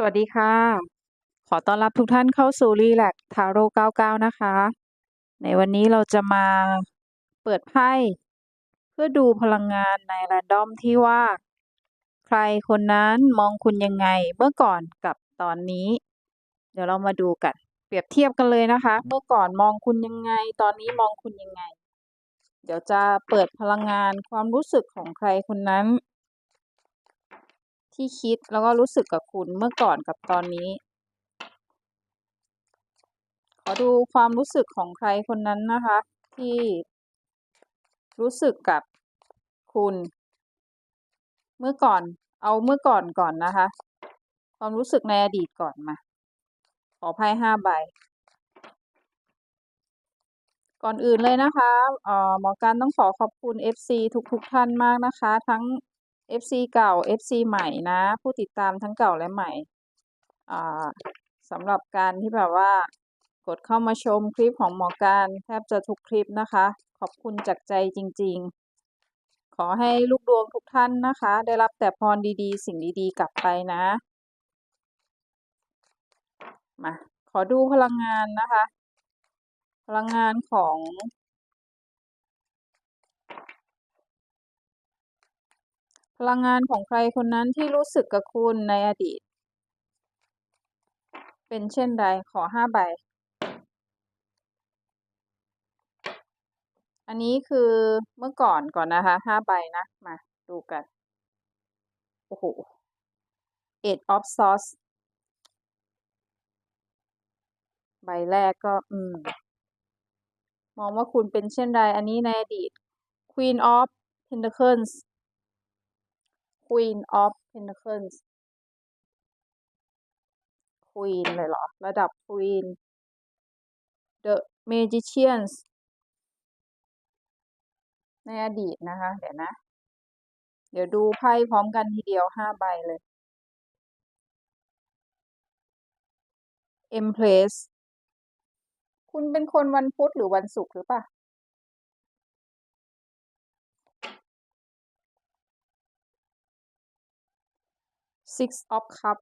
สวัสดีค่ะ ขอต้อนรับทุกท่านเข้าสู่ Relax Tarot 99 นะคะ ในวันนี้เราจะมาเปิดไพ่เพื่อดูพลังงานใน Random ที่ว่า ใครคนนั้นมองคุณยังไงเมื่อก่อนกับตอนนี้ เดี๋ยวเรามาดูกัน เปรียบเทียบกันเลยนะคะ เมื่อก่อนมองคุณยังไง ตอนนี้มองคุณยังไง เดี๋ยวจะเปิดพลังงานความรู้สึกของใครคนนั้น ที่คิดแล้วก็รู้สึกกับคุณเมื่อก่อนกับตอนนี้ ขอดูความรู้สึกของใครคนนั้นนะคะ ที่รู้สึกกับคุณ เมื่อก่อนเอาเมื่อก่อนก่อนนะคะ ความรู้สึกในอดีตก่อนมา ขอไพ่ห้าใบ ก่อนอื่นเลยนะคะหมอการต้องขอขอบคุณ FC ทุกๆทท่านมากนะคะ ทั้ง FC เก่า FC ใหม่นะ ผู้ติดตามทั้งเก่าและใหม่สำหรับการที่แบบว่ากดเข้ามาชมคลิปของหมอการแทบจะทุกคลิปนะคะ ขอบคุณจากใจจริง ๆ ขอให้ลูกดวงทุกท่านนะคะ ได้รับแต่พรดีๆ สิ่งดีๆ กลับไปนะมาขอดูพลังงานนะคะ พลังงานของ พลังงานของใครคนนั้นที่รู้สึกกับคุณในอดีต เป็นเช่นใดขอห้าใบ อันนี้คือเมื่อก่อนก่อนนะคะห้าใบนะ มาดูกัน โอ้โห eight of swords ใบแรกก็ อืม มองว่าคุณเป็นเช่นใดอันนี้ในอดีต queen of pentacles queen of pentacles queen เลยเหรอ ระดับ queen the magicians ในอดีตนะคะ เดี๋ยวนะ เดี๋ยวดูไพ่พร้อมกันทีเดียวห้าใบเลย Empress คุณเป็นคนวันพุธหรือวันศุกร์หรือเปล่า Six of Cup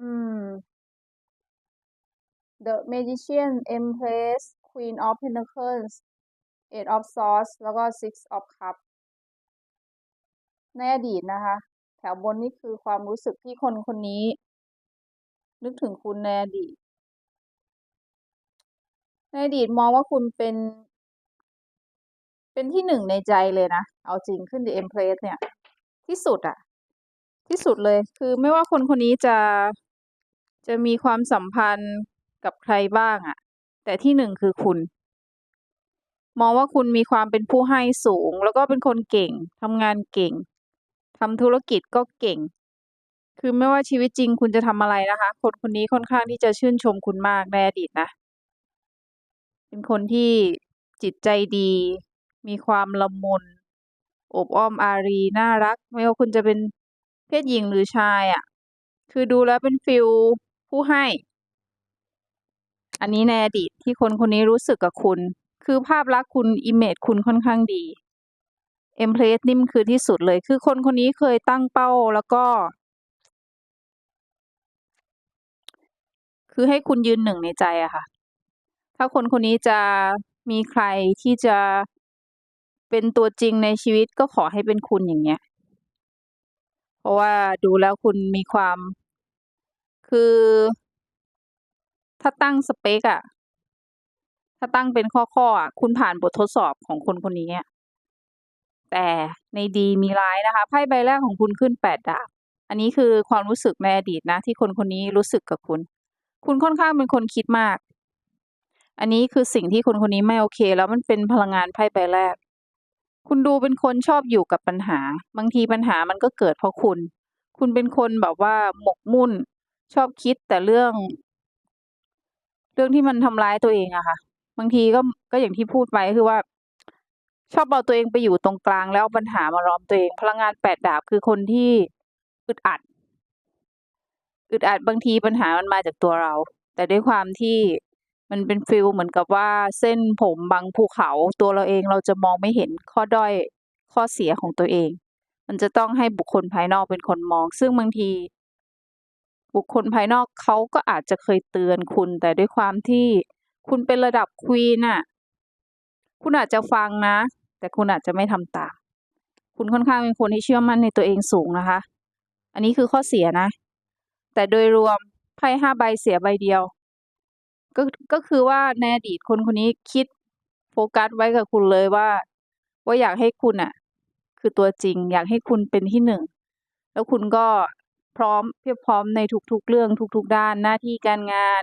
อืม The Magician Empress Queen of Pentacles Eight of Swords แล้วก็ Six of Cup ในอดีตนะคะ แถวบนนี่คือความรู้สึกที่คนคนนี้ นึกถึงคุณในอดีต ในอดีตมองว่าคุณเป็น เป็นที่หนึ่งในใจเลยนะ เอาจริงขึ้น The Empress เนี่ย ที่สุดอะ ที่สุดเลย คือไม่ว่าคนคนนี้จะจะมีความสัมพันธ์กับใครบ้างอะแต่ที่หนึ่งคือคุณ มองว่าคุณมีความเป็นผู้ให้สูง แล้วก็เป็นคนเก่งทำงานเก่งทำธุรกิจก็เก่ง คือไม่ว่าชีวิตจริงคุณจะทำอะไรนะคะ คนคนนี้ค่อนข้างที่จะชื่นชมคุณมากในอดีตนะ เป็นคนที่จิตใจดี มีความละมุนอบอ้อมอารี น่ารัก ไม่ว่าคุณจะเป็น เพศหญิงหรือชายอะ่ะ คือดูแล้วเป็นฟิลผู้ให้ อันนี้ในอดีตที่คนคนนี้รู้สึกกับคุณ คือภาพลักษณ์คุณอิมเมจคุณค่อนข้างดีเอ็มเพลสนี่มคือที่สุดเลย คือคนคนนี้เคยตั้งเป้าแล้วก็ คือให้คุณยืนหนึ่งในใจอะค่ะ ถ้าคนคนนี้จะมีใครที่จะเป็นตัวจริงในชีวิตก็ขอให้เป็นคุณอย่างเงี้ย เพราะว่าดูแล้วคุณมีความ คือ ถ้าตั้งสเปกอะถ้าตั้งเป็นข้อข้ออะคุณผ่านบททดสอบของคนคนนี้อะแต่ในดีมีร้ายนะคะไพ่ใบแรกของคุณขึ้นแปดดาบอันนี้คือความรู้สึกในอดีตนะ ที่คนคนนี้รู้สึกกับคุณ คุณค่อนข้างเป็นคนคิดมาก อันนี้คือสิ่งที่คนคนนี้ไม่โอเค แล้วมันเป็นพลังงานไพ่ใบแรก คุณดูเป็นคนชอบอยู่กับปัญหา บางทีปัญหามันก็เกิดเพราะคุณ คุณเป็นคนแบบว่าหมกมุ่น ชอบคิดแต่เรื่อง เรื่องที่มันทำร้ายตัวเองอะค่ะ บางทีก็ก็อย่างที่พูดไปคือว่า ชอบเอาตัวเองไปอยู่ตรงกลางแล้วปัญหามาล้อมตัวเอง พลังงานแปดดาบคือคนที่อึดอัดอึดอัดบางทีปัญหามันมาจากตัวเรา แต่ด้วยความที่ มันเป็นฟิลเหมือนกับว่าเส้นผมบางภูเขาตัวเราเองเราจะมองไม่เห็นข้อด้อยข้อเสียของตัวเอง มันจะต้องให้บุคคลภายนอกเป็นคนมอง ซึ่งบางที บุคคลภายนอกเขาก็อาจจะเคยเตือนคุณ แต่ด้วยความที่คุณเป็นระดับควีนน่ะคุณอาจจะฟังนะ แต่คุณอาจจะไม่ทำตามคุณค่อนข้างเป็นคนที่เชื่อมั่นในตัวเองสูงนะคะ อันนี้คือข้อเสียนะ แต่โดยรวมไพ่ห้าใบเสียใบเดียว ก็ก็คือว่าในอดีตคนคนนี้คิดโฟกัสไว้กับคุณเลยว่า ว่าอยากให้คุณอะคือตัวจริง อยากให้คุณเป็นที่หนึ่งแล้วคุณก็พร้อมเพียบพร้อมในทุกๆเรื่องทุกๆ ด้านหน้าที่การงาน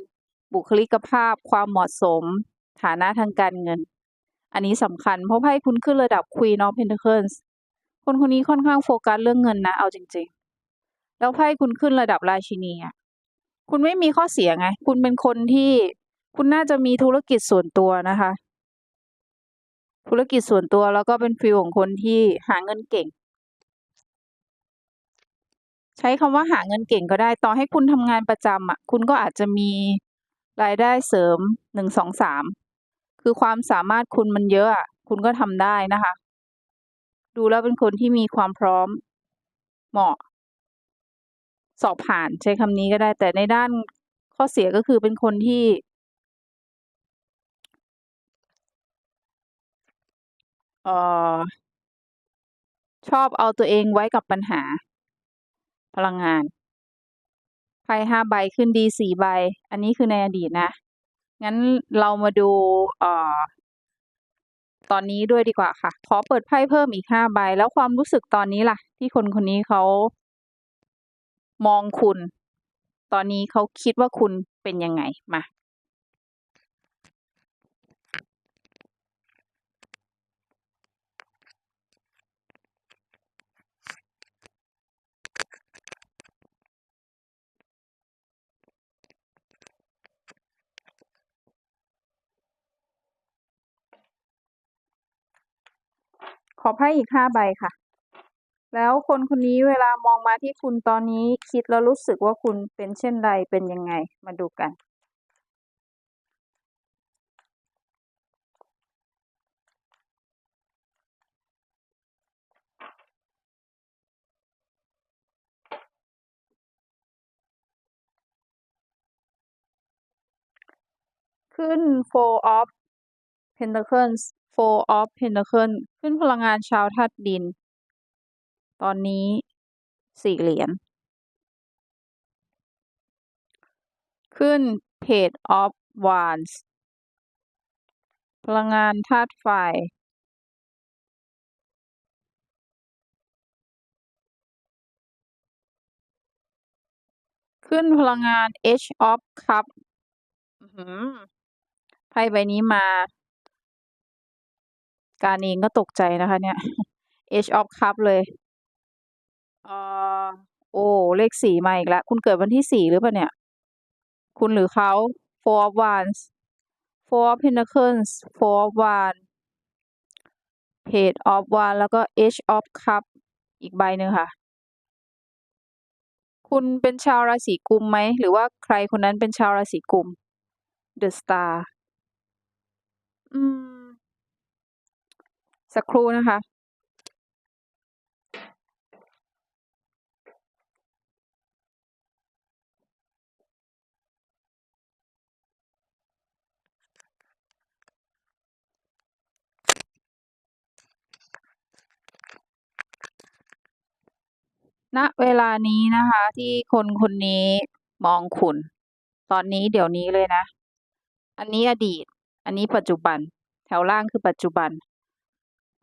บุคลิกภาพ ความเหมาะสม ฐานะทางการเงิน อันนี้สำคัญเพราะไพ่คุณขึ้นระดับ Queen of Pentacles คนคนนี้ค่อนข้างโฟกัสเรื่องเงินนะเอาจริง ๆ แล้วไพ่คุณขึ้นระดับราชินีอะ คุณไม่มีข้อเสียไง คุณเป็นคนที่คุณน่าจะมีธุรกิจส่วนตัวนะคะ ธุรกิจส่วนตัวแล้วก็เป็นฟิลของคนที่หาเงินเก่ง ใช้คำว่าหาเงินเก่งก็ได้ ต่อให้คุณทำงานประจำอะ คุณก็อาจจะมีรายได้เสริมหนึ่งสองสามคือความสามารถคุณมันเยอะอะ คุณก็ทำได้นะคะ ดูแล้วเป็นคนที่มีความพร้อม เหมาะ สอบผ่านใช้คำนี้ก็ได้ แต่ในด้านข้อเสียก็คือเป็นคนที่ เอ่อ ชอบเอาตัวเองไว้กับปัญหา พลังงานไพ่ห้าใบขึ้นดีสี่ใบ อันนี้คือในอดีตนะ งั้นเรามาดู เอ่อตอนนี้ด้วยดีกว่าค่ะ ขอเปิดไพ่เพิ่มอีกห้าใบ แล้วความรู้สึกตอนนี้ล่ะ ที่คนคนนี้เขา มองคุณ ตอนนี้เขาคิดว่าคุณเป็นยังไงมาขอไพ่อีกห้าใบค่ะ แล้วคนคนนี้เวลามองมาที่คุณตอนนี้คิดแล้วรู้สึกว่าคุณเป็นเช่นไรเป็นยังไงมาดูกัน ขึ้น four of pentacles four of pentacles ขึ้นพลังงานชาวธาตุดิน ตอนนี้สี่เหรียญ ขึ้น page of wands พลังงานธาตุไฟ ขึ้นพลังงาน H of Cup ไพ่ใบนี้มา การเองก็ตกใจนะคะเนี่ย H of cup เลย อ่อโอ้เลขสี่มาอีกแล้ว คุณเกิดวันที่สี่หรือเปล่าเนี่ย คุณหรือเขา Four of wands Four of pentacles Four of wands Page of wands แล้วก็ H of cup อีกใบหนึ่งค่ะ คุณเป็นชาวราศีกุมไหม หรือว่าใครคนนั้นเป็นชาวราศีกุม The Star อืม สักครู่นะคะ ณเวลานี้นะคะ ที่คนคนนี้มองคุณ ตอนนี้เดี๋ยวนี้เลยนะ อันนี้อดีต อันนี้ปัจจุบัน แถวล่างคือปัจจุบัน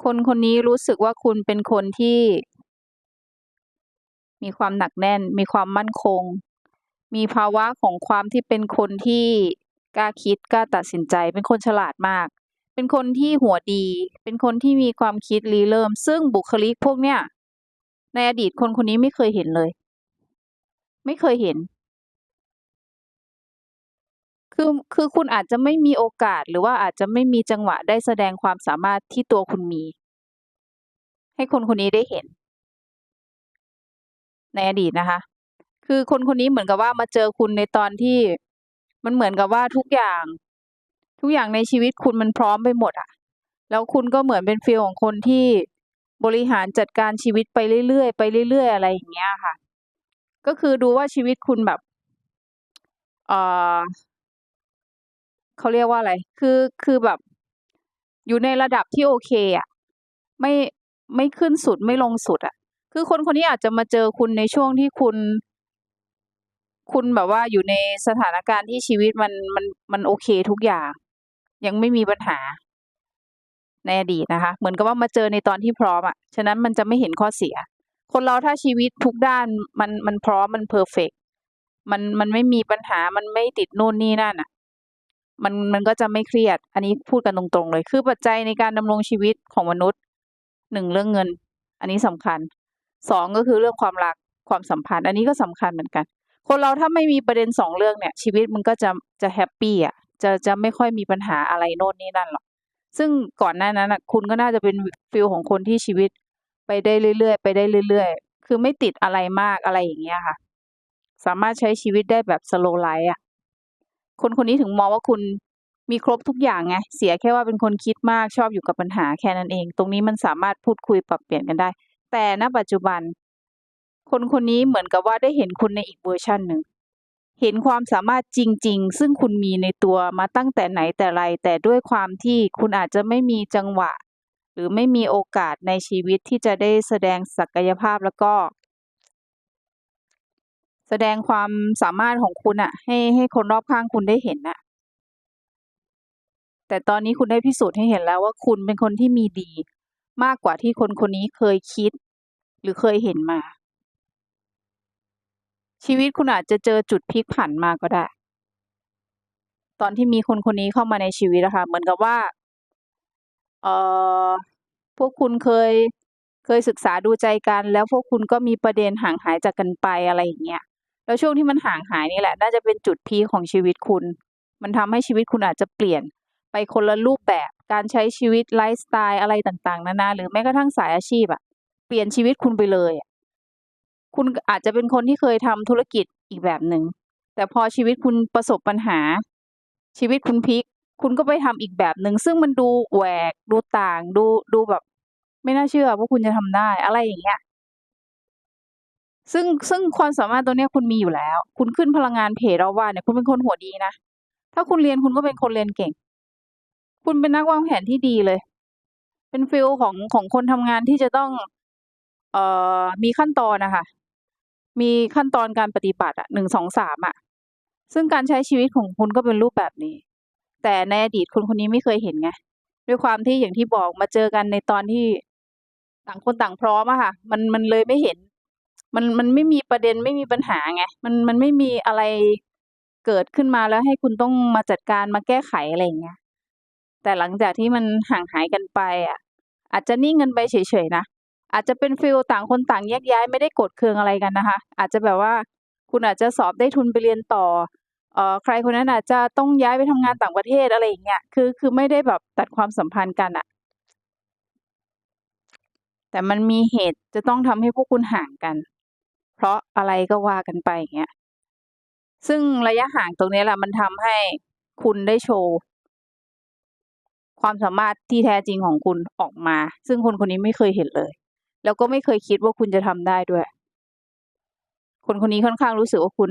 คนคนนี้รู้สึกว่าคุณเป็นคนที่ มีความหนักแน่น มีความมั่นคง มีภาวะของความที่เป็นคนที่กล้าคิดกล้าตัดสินใจ เป็นคนฉลาดมาก เป็นคนที่หัวดี เป็นคนที่มีความคิดริเริ่ม ซึ่งบุคลิกพวกเนี้ย ในอดีตคนคนนี้ไม่เคยเห็นเลย ไม่เคยเห็น คือคือคุณอาจจะไม่มีโอกาสหรือว่าอาจจะไม่มีจังหวะได้แสดงความสามารถที่ตัวคุณมี ให้คนคนนี้ได้เห็น ในอดีตนะคะ คือคนคนนี้เหมือนกับว่ามาเจอคุณในตอนที่มันเหมือนกับว่าทุกอย่าง ทุกอย่างในชีวิตคุณมันพร้อมไปหมดอะแล้วคุณก็เหมือนเป็นฟีลของคนที่ บริหารจัดการชีวิตไปเรื่อยๆไปเรื่อยๆอะไรอย่างเงี้ยค่ะ ก็คือดูว่าชีวิตคุณแบบเอ่อเขาเรียกว่าอะไร คือคือแบบ อยู่ในระดับที่โอเคอะไม่ไม่ขึ้นสุดไม่ลงสุดอะ คือคนคนนี้อาจจะมาเจอคุณในช่วงที่คุณ คุณแบบว่าอยู่ในสถานการณ์ที่ชีวิตมันมันมันโอเคทุกอย่าง ยังไม่มีปัญหา ในอดีตนะคะ เหมือนกับว่ามาเจอในตอนที่พร้อมอะฉะนั้นมันจะไม่เห็นข้อเสีย คนเราถ้าชีวิตทุกด้านมันมันพร้อมมันเพอร์เฟกต์มันมันไม่มีปัญหามันไม่ติดนู่นนี่นั่นน่ะ มันมันก็จะไม่เครียด อันนี้พูดกันตรงๆเลย คือปัจจัยในการดำรงชีวิตของมนุษย์1เรื่องเงิน อันนี้สำคัญ2ก็คือเรื่องความรักความสัมพันธ์ อันนี้ก็สำคัญเหมือนกัน คนเราถ้าไม่มีประเด็น2เรื่องเนี่ย ชีวิตมันก็จะจะแฮปปี้อะจะจะไม่ค่อยมีปัญหาอะไรโน่นนี่นั่นหรอก ซึ่งก่อนหน้านั้นนะคุณก็น่าจะเป็นฟีลของคนที่ชีวิตไปได้เรื่อยๆ ไปได้เรื่อยๆ คือไม่ติดอะไรมากอะไรอย่างเงี้ยค่ะ สามารถใช้ชีวิตได้แบบสโลไลฟ์อะคนคนนี้ถึงมองว่าคุณมีครบทุกอย่างไง เสียแค่ว่าเป็นคนคิดมากชอบอยู่กับปัญหาแค่นั้นเอง ตรงนี้มันสามารถพูดคุยปรับเปลี่ยนกันได้ แต่ณปัจจุบัน คนคนนี้เหมือนกับว่าได้เห็นคุณในอีกเวอร์ชันหนึ่ง เห็นความสามารถจริง ๆ ซึ่งคุณมีในตัวมาตั้งแต่ไหนแต่ไร แต่ด้วยความที่คุณอาจจะไม่มีจังหวะ หรือไม่มีโอกาสในชีวิตที่จะได้แสดงศักยภาพแล้วก็ แสดงความสามารถของคุณน่ะให้ให้คนรอบข้างคุณได้เห็นน่ะ แต่ตอนนี้คุณได้พิสูจน์ให้เห็นแล้วว่าคุณเป็นคนที่มีดี มากกว่าที่คนคนนี้เคยคิด หรือเคยเห็นมา ชีวิตคุณอาจจะเจอจุดพลิกผันมาก็ได้ ตอนที่มีคนคนนี้เข้ามาในชีวิตอะคะเหมือนกับว่าเอ่อพวกคุณเคยเคยศึกษาดูใจกัน แล้วพวกคุณก็มีประเด็นห่างหายจากกันไปอะไรอย่างเงี้ยแล้วช่วงที่มันห่างหายนี่แหละ น่าจะเป็นจุดพีของชีวิตคุณ มันทำให้ชีวิตคุณอาจจะเปลี่ยนไปคนละรูปแบบการใช้ชีวิตไลฟ์สไตล์อะไรต่างๆ นานาหรือแม้กระทั่งสายอาชีพอะเปลี่ยนชีวิตคุณไปเลยอะ คุณอาจจะเป็นคนที่เคยทำธุรกิจอีกแบบหนึ่ง แต่พอชีวิตคุณประสบปัญหา ชีวิตคุณพลิก คุณก็ไปทำอีกแบบหนึ่ง ซึ่งมันดูแหวก ดูต่าง ดู ดูแบบ ไม่น่าเชื่อว่าคุณจะทำได้ อะไรอย่างเงี้ย ซึ่ง ซึ่งความสามารถตรงเนี้ยคุณมีอยู่แล้ว คุณขึ้นพลังงานเพจเราว่าเนี่ย คุณเป็นคนหัวดีนะ ถ้าคุณเรียนคุณก็เป็นคนเรียนเก่ง คุณเป็นนักวางแผนที่ดีเลย เป็นฟีลของของคนทำงานที่จะต้องเอ่อมีขั้นตอนนะคะ มีขั้นตอนการปฏิบัติอะ1 2 3องสามอะ ซึ่งการใช้ชีวิตของคุณก็เป็นรูปแบบนี้ แต่ในอดีตคนคนนี้ไม่เคยเห็นไง ด้วยความที่อย่างที่บอกมาเจอกันในตอนที่ต่างคนต่างพร้อมอะค่ะ มันมันเลยไม่เห็น มันมันไม่มีประเด็นไม่มีปัญหาไง มันมันไม่มีอะไรเกิดขึ้นมาแล้วให้คุณต้องมาจัดการมาแก้ไขอะไรอย่างเงี้ย แต่หลังจากที่มันห่างหายกันไปอะ อาจจะนิ่งกันไปเฉยๆนะ อาจจะเป็นฟีลต่างคนต่างแยกย้ายไม่ได้กรธเคืองอะไรกันนะคะ อาจจะแบบว่าคุณอาจจะสอบได้ทุนไปเรียนต่อเอ่อใครคนนั้นอาจจะต้องย้ายไปทำงานต่างประเทศอะไรอย่างเงี้ยคือคือไม่ได้แบบตัดความสัมพันธ์กันน่ะแต่มันมีเหตุจะต้องทำให้พวกคุณห่างกัน เพราะอะไรก็ว่ากันไปอย่างเงี้ยซึ่งระยะห่างตรงนี้แหละมันทำให้คุณได้โชว์ความสามารถที่แท้จริงของคุณออกมา ซึ่งคนคนนี้ไม่เคยเห็นเลย แล้วก็ไม่เคยคิดว่าคุณจะทำได้ด้วย คนคนนี้ค่อนข้างรู้สึกว่าคุณ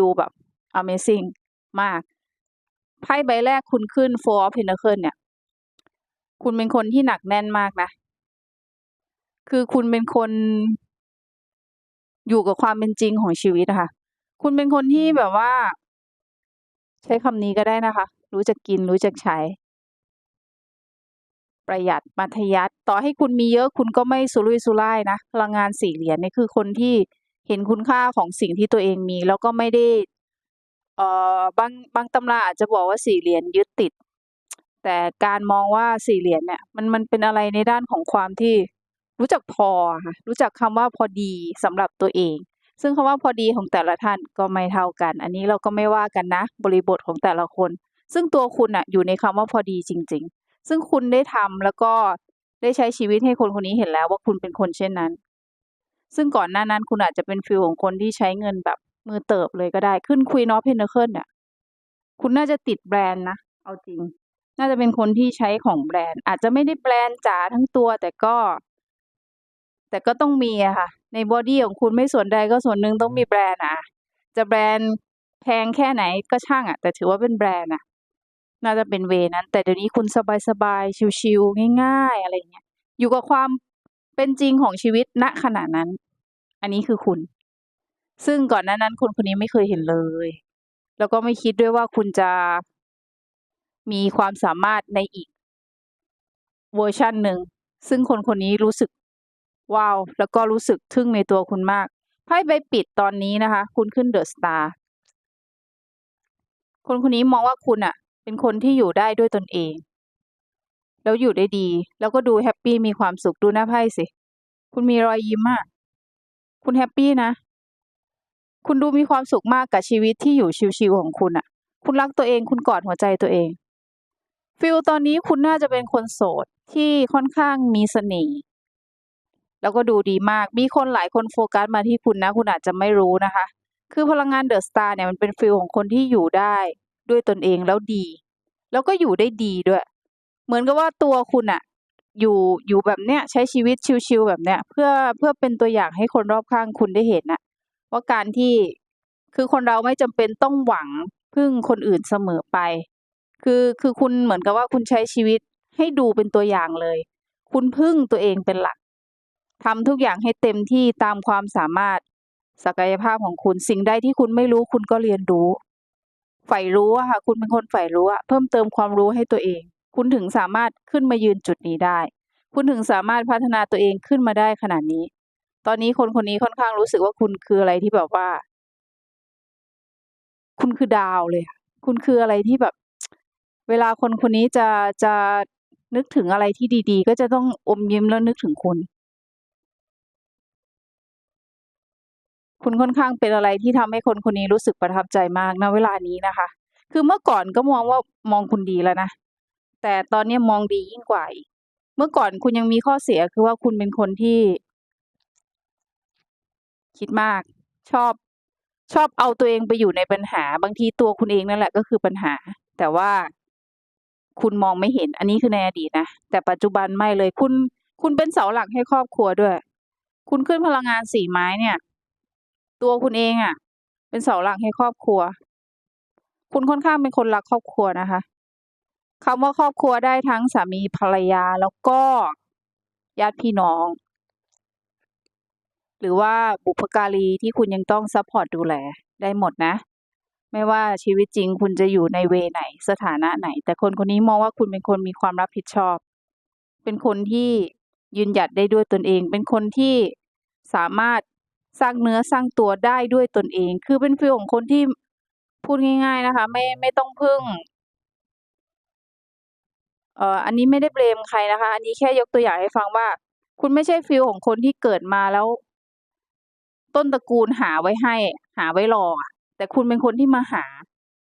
ดูแบบ Amazing มาก ไพ่ใบแรกคุณขึ้น Four of Pentacles เนี่ย คุณเป็นคนที่หนักแน่นมากนะ คือคุณเป็นคนอยู่กับความเป็นจริงของชีวิตอะค่ะคุณเป็นคนที่แบบว่า ใช้คำนี้ก็ได้นะคะ รู้จักกินรู้จักใช้ ประหยัดมัธยัสถ์ต่อให้คุณมีเยอะคุณก็ไม่สุรุ่ยสุร่ายนะพลังงาน4เหรียญนี่คือคนที่เห็นคุณค่าของสิ่งที่ตัวเองมี แล้วก็ไม่ได้เอ่อบางบางตำราอาจจะบอกว่า4เหรียญยึดติด แต่การมองว่า4เหรียญเนี่ยมันมันเป็นอะไรในด้านของความที่รู้จักพอค่ะรู้จักคำว่าพอดีสำหรับตัวเอง ซึ่งคำว่าพอดีของแต่ละท่านก็ไม่เท่ากัน อันนี้เราก็ไม่ว่ากันนะ บริบทของแต่ละคน ซึ่งตัวคุณน่ะอยู่ในคำว่าพอดีจริง ซึ่งคุณได้ทำแล้วก็ได้ใช้ชีวิตให้คนคนนี้เห็นแล้วว่าคุณเป็นคนเช่นนั้น ซึ่งก่อนหน้านั้นคุณอาจจะเป็นฟีลของคนที่ใช้เงินแบบมือเติบเลยก็ได้ขึ้น Queen of Pentacles เนี่ยคุณน่าจะติดแบรนด์นะ เอาจริง น่าจะเป็นคนที่ใช้ของแบรนด์ อาจจะไม่ได้แบรนด์จ๋าทั้งตัวแต่ก็ แต่ก็ต้องมีอะค่ะ ในบอดี้ของคุณไม่ส่วนใดก็ส่วนหนึ่งต้องมีแบรนด์อะจะแบรนด์แพงแค่ไหนก็ช่างอะแต่ถือว่าเป็นแบรนด์อะ น่าจะเป็นเวนั้น แต่เดี๋ยวนี้คุณสบายๆ ชิลๆง่ายๆ อะไรอย่างเงี้ย อยู่กับความเป็นจริงของชีวิตณขณะนั้น อันนี้คือคุณ ซึ่งก่อนหน้านั้นคนคนนี้ไม่เคยเห็นเลย แล้วก็ไม่คิดด้วยว่าคุณจะมีความสามารถในอีกเวอร์ชันหนึ่ง ซึ่งคนคนนี้รู้สึกว้าว แล้วก็รู้สึกทึ่งในตัวคุณมาก ไพ่ใบปิดตอนนี้นะคะ คุณขึ้น The Star คนคนนี้มองว่าคุณน่ะ เป็นคนที่อยู่ได้ด้วยตนเอง แล้วอยู่ได้ดี แล้วก็ดูแฮปปี้มีความสุขดูหน้าไพ่สิ คุณมีรอยยิ้มอะคุณแฮปปี้นะ คุณดูมีความสุขมากกับชีวิตที่อยู่ชิลๆของคุณน่ะคุณรักตัวเองคุณกอดหัวใจตัวเองฟีลตอนนี้คุณน่าจะเป็นคนโสดที่ค่อนข้างมีเสน่ห์แล้วก็ดูดีมาก มีคนหลายคนโฟกัสมาที่คุณนะ คุณอาจจะไม่รู้นะคะ คือพลังงาน The Star เนี่ยมันเป็นฟีลของคนที่อยู่ได้ ด้วยตนเองแล้วดี แล้วก็อยู่ได้ดีด้วย เหมือนกับว่าตัวคุณน่ะอยู่อยู่แบบเนี้ยใช้ชีวิตชิลๆแบบเนี้ยเพื่อเพื่อเป็นตัวอย่างให้คนรอบข้างคุณได้เห็นนะว่าการที่คือคนเราไม่จำเป็นต้องหวังพึ่งคนอื่นเสมอไป คือคือคุณเหมือนกับว่าคุณใช้ชีวิตให้ดูเป็นตัวอย่างเลย คุณพึ่งตัวเองเป็นหลักทำทุกอย่างให้เต็มที่ตามความสามารถ ศักยภาพของคุณสิ่งใดที่คุณไม่รู้คุณก็เรียนรู้ ใฝ่รู้อะค่ะ คุณเป็นคนใฝ่รู้อะเพิ่มเติมความรู้ให้ตัวเอง คุณถึงสามารถขึ้นมายืนจุดนี้ได้ คุณถึงสามารถพัฒนาตัวเองขึ้นมาได้ขนาดนี้ ตอนนี้คนคนนี้ค่อนข้างรู้สึกว่าคุณคืออะไรที่แบบว่า คุณคือดาวเลยอะคุณคืออะไรที่แบบ เวลาคนคนนี้จะจะนึกถึงอะไรที่ดี ๆ ก็จะต้องอมยิ้มแล้วนึกถึงคุณ คุณค่อนข้างเป็นอะไรที่ทำให้คนคนนี้รู้สึกประทับใจมากณเวลานี้นะคะ คือเมื่อก่อนก็มองว่ามองคุณดีแล้วนะ แต่ตอนนี้มองดียิ่งกว่าอีก เมื่อก่อนคุณยังมีข้อเสียคือว่าคุณเป็นคนที่ คิดมาก ชอบ ชอบเอาตัวเองไปอยู่ในปัญหา บางทีตัวคุณเองนั่นแหละก็คือปัญหา แต่ว่าคุณมองไม่เห็น อันนี้คือในอดีตนะ แต่ปัจจุบันไม่เลย คุณ คุณเป็นเสาหลักให้ครอบครัวด้วย คุณขึ้นพลังงาน4ไม้เนี่ย ตัวคุณเองอะเป็นเสาหลักให้ครอบครัว คุณค่อนข้างเป็นคนรักครอบครัวนะคะคำว่าครอบครัวได้ทั้งสามีภรรยาแล้วก็ญาติพี่น้อง หรือว่าบุพการีที่คุณยังต้องซัปพอร์ตดูแลได้หมดนะ ไม่ว่าชีวิตจริงคุณจะอยู่ในเวไหนสถานะไหน แต่คนคนนี้มองว่าคุณเป็นคนมีความรับผิดชอบ เป็นคนที่ยืนหยัดได้ด้วยตนเอง เป็นคนที่สามารถ สร้างเนื้อสร้างตัวได้ด้วยตนเอง คือเป็นฟีลของคนที่พูดง่าย ๆนะคะ ไม่ไม่ต้องพึ่งเอ่ออันนี้ไม่ได้ blame ใครนะคะ อันนี้แค่ยกตัวอย่างให้ฟังว่า คุณไม่ใช่ฟีลของคนที่เกิดมาแล้ว ต้นตระกูลหาไว้ให้ หาไว้รอแต่คุณเป็นคนที่มาหา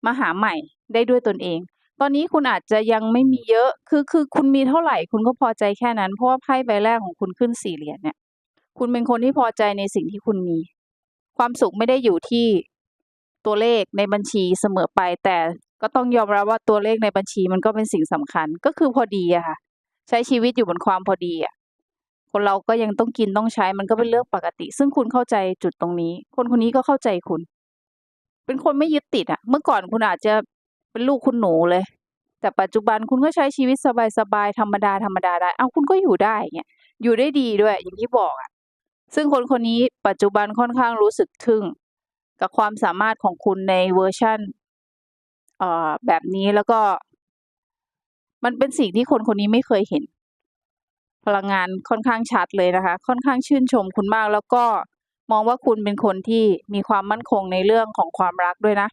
มาหาใหม่ได้ด้วยตนเอง ตอนนี้คุณอาจจะยังไม่มีเยอะ คือคือคุณมีเท่าไหร่ คุณก็พอใจแค่นั้น เพราะว่าไพ่ใบแรกของคุณขึ้น4เหรียญเนี่ย คุณเป็นคนที่พอใจในสิ่งที่คุณมี ความสุขไม่ได้อยู่ที่ตัวเลขในบัญชีเสมอไป แต่ก็ต้องยอมรับว่าตัวเลขในบัญชีมันก็เป็นสิ่งสำคัญก็คือพอดีอะค่ะ ใช้ชีวิตอยู่บนความพอดีอะคนเราก็ยังต้องกินต้องใช้มันก็เป็นเรื่องปกติ ซึ่งคุณเข้าใจจุดตรงนี้ คนคนนี้ก็เข้าใจคุณ เป็นคนไม่ยึดติดอะเมื่อก่อนคุณอาจจะเป็นลูกคุณหนูเลย แต่ปัจจุบันคุณก็ใช้ชีวิตสบายๆธรรมดาๆได้อ้าคุณก็อยู่ได้อย่างเงี้ยอยู่ได้ดีด้วย อย่างที่บอกอะ ซึ่งคนคนนี้ปัจจุบันค่อนข้างรู้สึกทึ่ง กับความสามารถของคุณในเวอร์ชันแบบนี้แล้วก็ มันเป็นสิ่งที่คนคนนี้ไม่เคยเห็น พลังงานค่อนข้างชัดเลยนะคะ ค่อนข้างชื่นชมคุณมากแล้วก็มองว่าคุณเป็นคนที่มีความมั่นคงในเรื่องของความรักด้วยนะ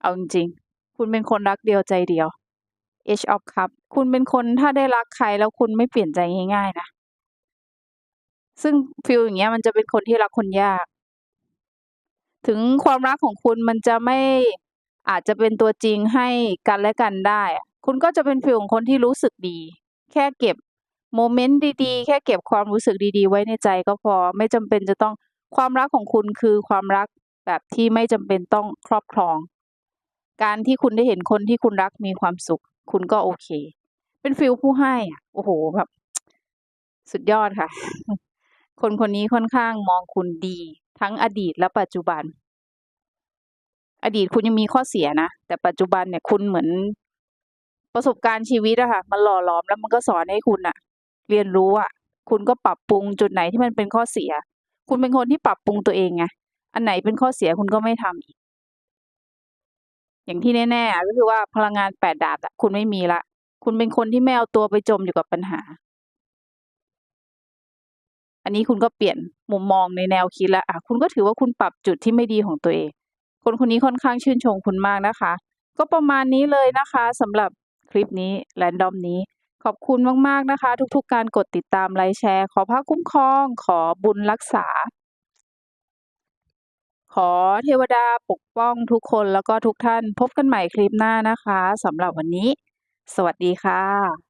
เอาจริงๆ คุณเป็นคนรักเดียวใจเดียว Ace of Cup คุณเป็นคนถ้าได้รักใครแล้วคุณไม่เปลี่ยนใจง่ายๆนะ ซึ่งฟีลอย่างเงี้ยมันจะเป็นคนที่รักคนยาก ถึงความรักของคุณมันจะไม่อาจจะเป็นตัวจริงให้กันและกันได้ คุณก็จะเป็นฟีลของคนที่รู้สึกดี แค่เก็บโมเมนต์ดีๆ แค่เก็บความรู้สึกดีๆ ไว้ในใจก็พอ ไม่จำเป็นจะต้องความรักของคุณคือความรักแบบที่ไม่จำเป็นต้องครอบครอง การที่คุณได้เห็นคนที่คุณรักมีความสุข คุณก็โอเค เป็นฟีลผู้ให้อะโอ้โฮแบบสุดยอดค่ะ คนคนนี้ค่อนข้างมองคุณดี ทั้งอดีตและปัจจุบัน อดีตคุณยังมีข้อเสียนะ แต่ปัจจุบันเนี่ยคุณเหมือนประสบการณ์ชีวิตอะค่ะมันหล่อหลอมแล้วมันก็สอนให้คุณน่ะเรียนรู้อะคุณก็ปรับปรุงจุดไหนที่มันเป็นข้อเสีย คุณเป็นคนที่ปรับปรุงตัวเองไงอันไหนเป็นข้อเสียคุณก็ไม่ทำอีก อย่างที่แน่ๆก็คือว่าพลังงาน8ดดาบอะคุณไม่มีล้วคุณเป็นคนที่ไม่เอาตัวไปจมอยู่กับปัญหา อันนี้คุณก็เปลี่ยนมุมมองในแนวคิดแล้วอะคุณก็ถือว่าคุณปรับจุดที่ไม่ดีของตัวเอง คนคนนี้ค่อนข้างชื่นชมคุณมากนะคะ ก็ประมาณนี้เลยนะคะสำหรับคลิปนี้ random นี้ ขอบคุณมากๆนะคะ ทุกๆ การกดติดตามไลก์แชร์ ขอพระคุ้มครอง ขอบุญรักษา ขอเทวดาปกป้องทุกคนแล้วก็ทุกท่านพบกันใหม่คลิปหน้านะคะสำหรับวันนี้ สวัสดีค่ะ